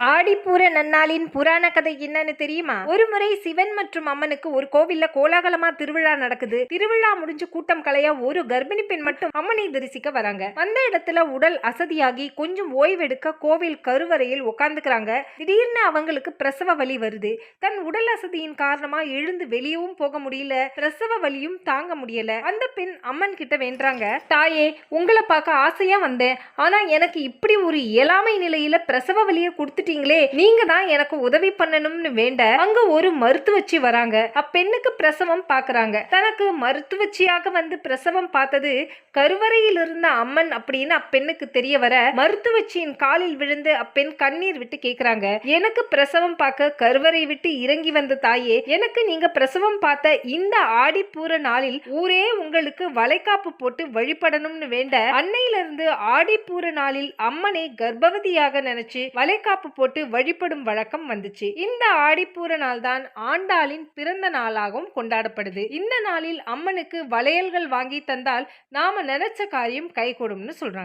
ஆடிப்பூர நன்னாளின் புராண கதை என்னன்னு தெரியுமா? ஒரு முறை சிவன் மற்றும் அம்மனுக்கு ஒரு கோவில்ல கோலாகலமா திருவிழா நடக்குது. திருவிழா முடிஞ்சு கூட்டம் கலைய ஒரு கர்ப்பிணி பெண் மட்டும் அம்மனை தரிசிக்க வராங்க. அந்த இடத்துல உடல் அசதியாகி கொஞ்சம் ஓய்வெடுக்க கோவில் கருவறையில் உட்கார்ந்துக்கிறாங்க திடீர்னு அவங்களுக்கு பிரசவ வலி வருது. தன் உடல் அசதியின் காரணமா எழுந்து வெளியவும் போக முடியல. பிரசவ வலியும் தாங்க முடியல. அந்த பெண் அம்மன் கிட்ட வேண்டாங்க தாயே உங்களை பார்க்க ஆசையா வந்தேன். ஆனா எனக்கு இப்படி ஒரு இயலாமை நிலையில பிரசவ வலியை கொடுத்து கொடுத்துட்டீங்களே நீங்க தான் எனக்கு உதவி பண்ணணும்னு வேண்ட அங்க ஒரு மருத்துவச்சி வராங்க. அப்பெண்ணுக்கு பிரசவம் பாக்குறாங்க. தனக்கு மருத்துவச்சியாக வந்து பிரசவம் பார்த்தது கருவறையில் இருந்த அம்மன் அப்படின்னு அப்பெண்ணுக்கு தெரிய வர மருத்துவச்சியின் காலில் விழுந்து அப்பெண் கண்ணீர் விட்டு கேக்குறாங்க. எனக்கு பிரசவம் பார்க்க கருவறை விட்டு இறங்கி வந்த தாயே எனக்கு நீங்க பிரசவம் பார்த்த இந்த ஆடிப்பூர நாளில் ஊரே உங்களுக்கு வளைகாப்பு போட்டு வழிபடணும்னு வேண்ட அன்னையிலிருந்து ஆடிப்பூர நாளில் அம்மனை கர்ப்பவதியாக நினைச்சு வளைகாப்பு போட்டு வழிபடும் வழக்கம் வந்துச்சு. இந்த ஆடிப்பூர நாள் தான் ஆண்டாளின் பிறந்த நாளாகவும் கொண்டாடப்படுது. இந்த நாளில் அம்மனுக்கு வளையல்கள் வாங்கி தந்தால் நாம நினைச்ச காரியம் கைகூடும்னு சொல்றாங்க.